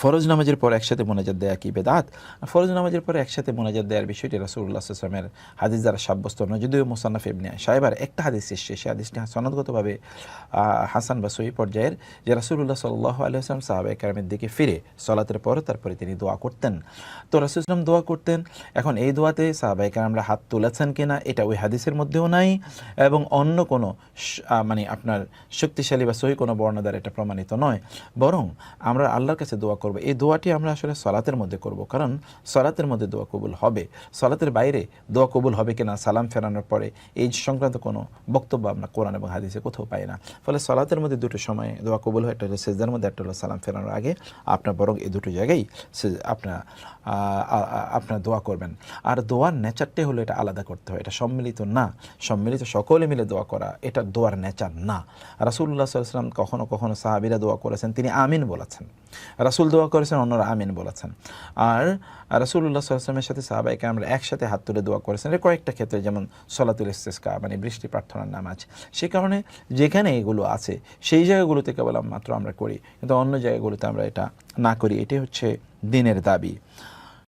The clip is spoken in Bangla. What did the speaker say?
ফরজ নামাজের পর একসাথে মোনাজাত দেয়া কি বেদাত? ফরজ নামাজের পর একসাথে মোনাজাত দেওয়ার বিষয়টি রাসুল্লাহ আসলামের হাদিস দ্বারা সাব্যস্ত নয়। যদিও মোসান্নাফ ইবনে সাহেবার একটা হাদিস এসছে সে হাদিসটি সনদগতভাবে হাসান বা সহি পর্যায়ের, যে রাসুল্লাহ সাল্লাহ আলহাম সাহাবা একরামের দিকে ফিরে সলাতের পর তারপরে তিনি দোয়া করতেন। তো রাসুল ইসলাম দোয়া করতেন। এখন এই দোয়াতে সাহাবা একরামরা হাত তুলেছেন কিনা, এটা ওই হাদিসের মধ্যেও নাই। এবং অন্য কোনো মানে আপনার শক্তিশালী বা সহি কোনো বর্ণ দ্বারা এটা প্রমাণিত নয়। বরং আমরা আল্লাহর কাছে দোয়া এই দোয়াটি আমরা আসলে সলাতের মধ্যে করব। কারণ সলাতের মধ্যে দোয়া কবুল হবে। সলাতের বাইরে দোয়া কবুল হবে কিনা, সালাম ফেরানোর পরে এই সংক্রান্ত কোনো বক্তব্য আমরা কোরআন এবং হাদিসে কোথাও পাই না। ফলে সলাতের মধ্যে দুটো সময় দোয়া কবুল হয়, একটা হলো সেজদার মধ্যে, একটা হলো সালাম ফেরানোর আগে। আপনার বরং এই দুটো জায়গায় আপনার আপনার দোয়া করবেন। আর দোয়ার নেচারটাই হলো এটা আলাদা করতে হয়। এটা সম্মিলিত না। সম্মিলিত সকলে মিলে দোয়া করা, এটা দোয়ার নেচার না। রাসুল্লাহ সাল্লাম কখনো কখনো সাহাবিরা দোয়া করেছেন, তিনি আমিন বলেছেন। রাসুল দোয়া করেছেন, অন্যরা আমিন বলেছেন। আর রাসুল্লাহ সাল্লামের সাথে সাহাবাইকে আমরা একসাথে হাত তুলে দোয়া করেছেন। কয়েকটা ক্ষেত্রে, যেমন সলাতুল ইস্তেস্কা মানে বৃষ্টি প্রার্থনার নামাজ, সে কারণে যেখানে এগুলো আছে, সেই জায়গাগুলোতে কেবল মাত্র আমরা করি। কিন্তু অন্য জায়গাগুলোতে আমরা এটা না করি। এটাই হচ্ছে দিনের দাবি।